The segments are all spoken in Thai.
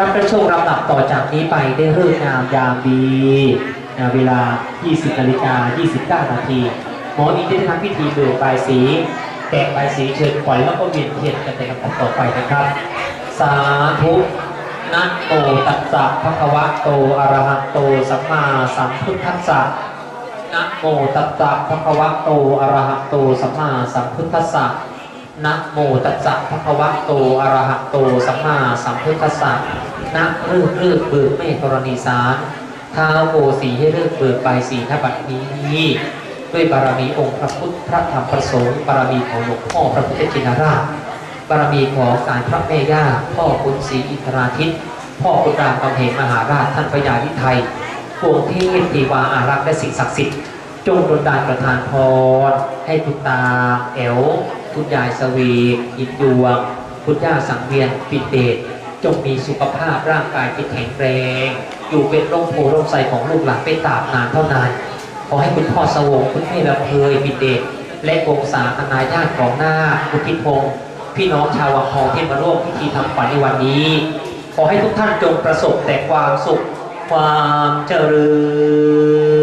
ครับกระโชคลำดับต่อจากนี้ไปได้เริ่งามยามดีเวลา 20นาฬิกา29 นาที หมออินได้ทำพิธีเบิกใบายสี แตกใบสีเชิญขวัญแล้วก็เวียนเทียนกันในลำดับต่อไปนะครับ สาธุนะโมตัสสะภะคะวะโตอะระหะโตสัมมาสัมพุทธัสสะนะโมตัสสะภะคะวะโตอะระหะโตสัมมาสัมพุทธัสสะ นะโมตัสสะภะคะวะโตอะระหะโตสัมมาสัมพุทธัสสะนะเลิกเลิกเบิกเมฆกรณีสารท้าวโอสีให้เลิกเบิกไปสีทบัดนี้ ด้วยบารมีองค์พระพุทธพระธรรมพระสงฆ์บารมีของหลวงพ่อพระพุทธชินราชบารมีของการพระแม่ย่าพ่อคุณศรีอินทราทิตพ่อคุณรามกำแหงมหาราชท่านพญาลิไทยพวงเทพเทวาอารักษ์และสิ่งศักดิ์สิทธิ์จงดลดานประทานพรให้คุณตาแอ๋ว คุณยายสวีอินยวง คุณย่าสังเวียนปิเดชจงมีสุขภาพร่างกายที่แข็งแรง อยู่เป็นร่มโพร่มใสของลูกหลานไปตราบนานเท่านานขอให้คุณพ่อสวงคุณแม่ลำเพยปิเดชและวงศาคณาญาติของหน้าคุณพิพงศ์พี่น้องชาววังทองที่มาร่วมพิธีทำขวัญในวันนี้ ขอให้ทุกท่านจงประสบแต่ความสุข ความเจริญ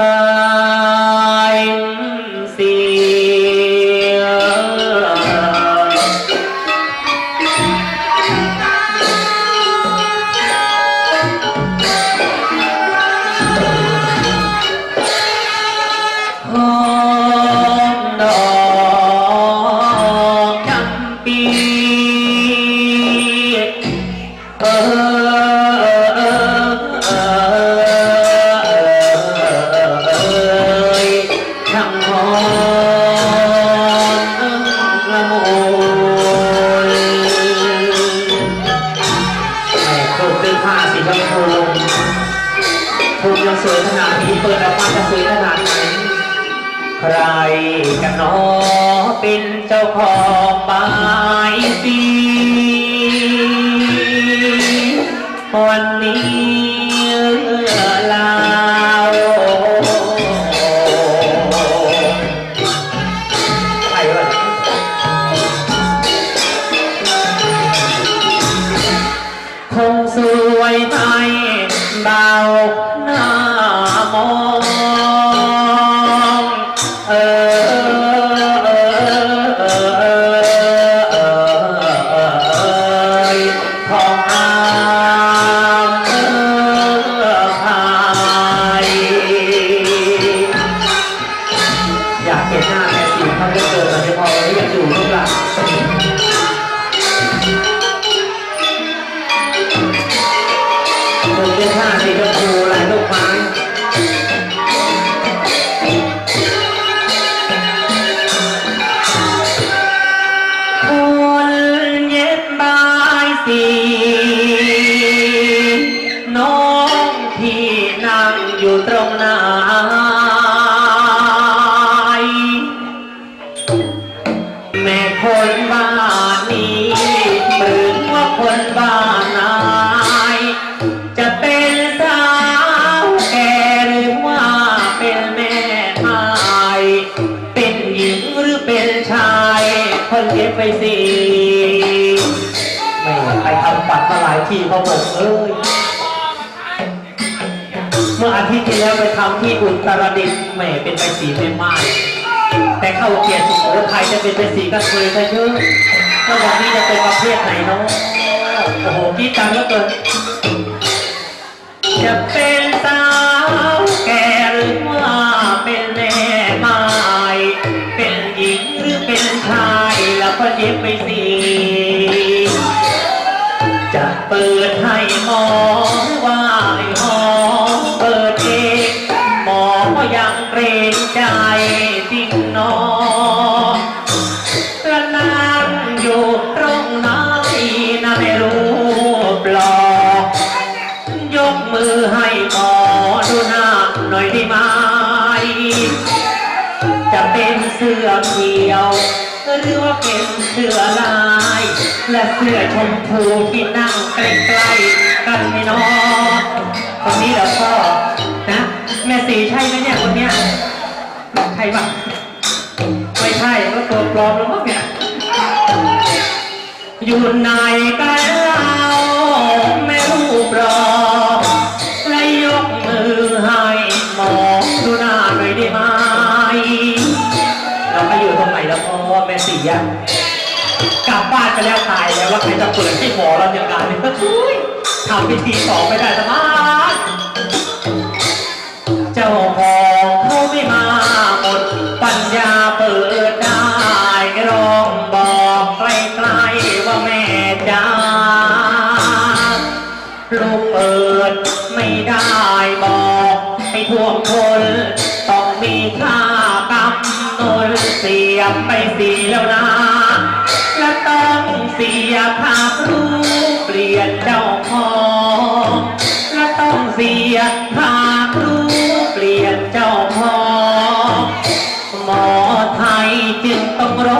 บ กันนอเป็นเจ้าของบายสีวันนี้ลาวใครวะคงสวยไทยเบา บ้านไหนจะเป็นสาวแก่หรือว่าเป็นแม่ไม้เป็นหญิงหรือเป็นชายคนเย็บไปสิไม่ไปทำปัดมาหลายทีเขาบอกเอ้ยเมื่ออาทิตย์ที่แล้วไปทำที่อุตรดิตถ์แหม่เป็นไปสีแม่ไม้แต่เข้าเกียรติสุโขทัยจะเป็นเป็นสีกระเทยซะเยอะแล้ววันนี้จะเป็นประเภทไหนเนาะ โอ้โหกรีดดังเหลือเกินจะเป็นสาวแก่หรือว่าเป็นแม่ไม้เป็นหญิงหรือเป็นชายแล้วก็เย็บไปสิจะเปิดให้หมอว่าห้หอเปิดเองหมอยังเกรงใจ เสื้อเขียว หรือว่าเป็นเสื้อลาย และเสื้อชมพูที่นั่งใกล้ๆกันไม่นอนคนนี้แล้วก็นะ แม่สีใช่ไหมเนี่ยคนเนี้ยใช่ปะไม่ใช่ก็ตัวปลอมแล้วมั้งเนี่ยอยู่ไหนกันเราไม่รูปรอแแล้วตายแล้วว่าใครจะเปิดให้หมอเราอย่างไรเนี่ยก็ช่วยทำพิธีต่อไม่ได้สมาร์ทเจ้าของเขาไม่มาหมดปัญญาเปิดได้ร้องบอกใกล้ๆว่าแม่จ้าลูกเปิดไม่ได้บอกให้ท่วงทนต้องมีค่ากำนนเสียบไปเสีแล้วนะและต้องเสียภาครูเปลี่ยนเจ้าของและต้องเสียภาครูเปลี่ยนเจ้าของหมอไทยจึงต้องรอ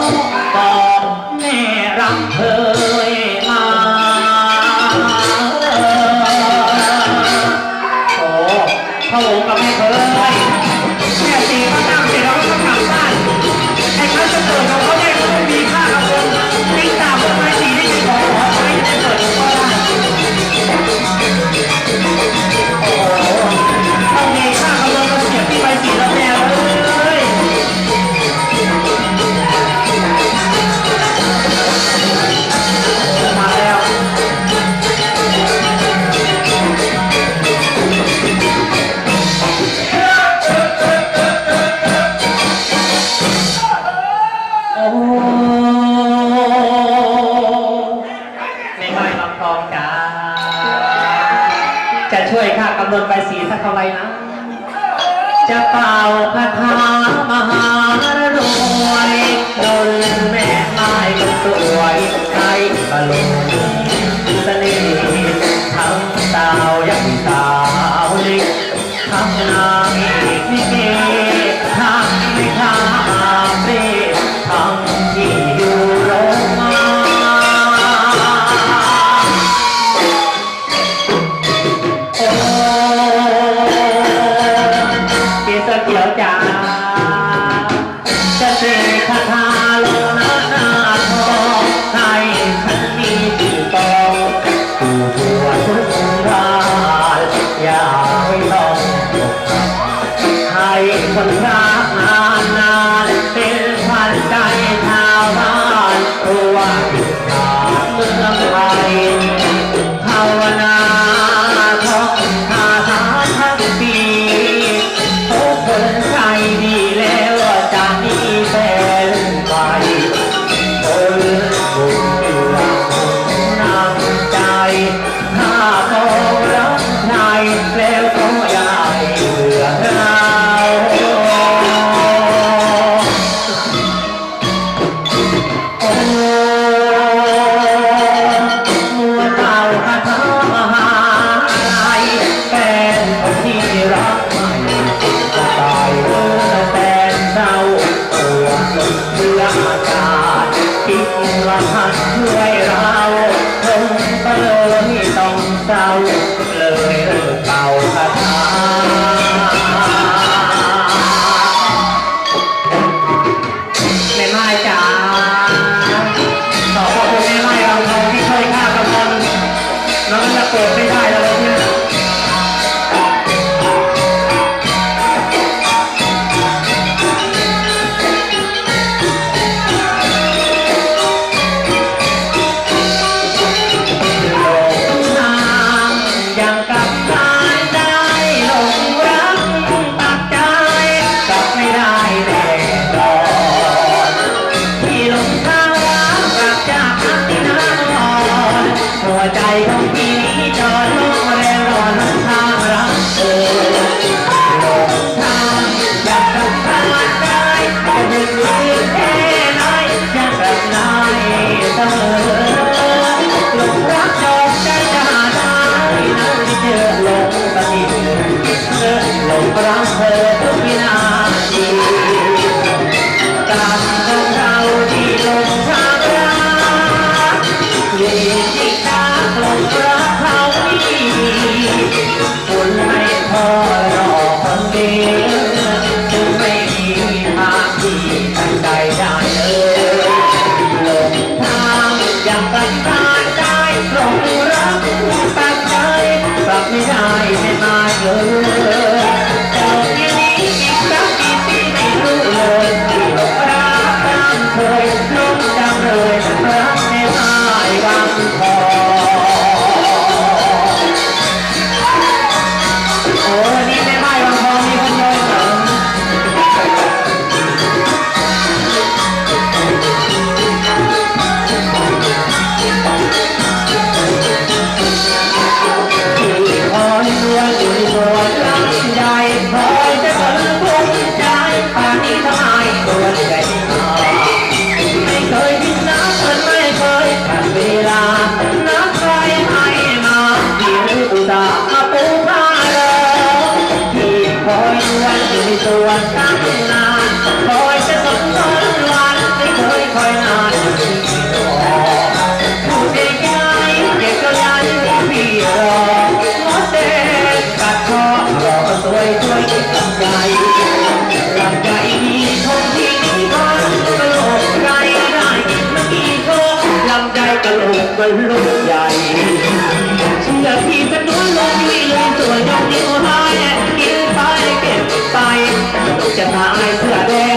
ำนวนใบสีสักเท่าไรนะ จะเป่าคาถามหารวยดนแม่ไม้ก็สวยใครบรรลุส ค เปิดไม่ได้ I'm better. ตัวดตั้งนานคอยจะสมต้นวันไม่เคยคอยนานผู้เด็กใหญ่เด็กก็ยันยพี่รอรอเด็กกัดคอรอก็สวยช่วยกำใจกำใจมีทนที่นี่ก็กระโหลกใครได้ไม่กี่ก็ลำใจกระโหลกกระโหลกใหญ่เชื่อพี่จะนุนลงที่เลยสวยยองนิ้วให้ Chẳng hạn.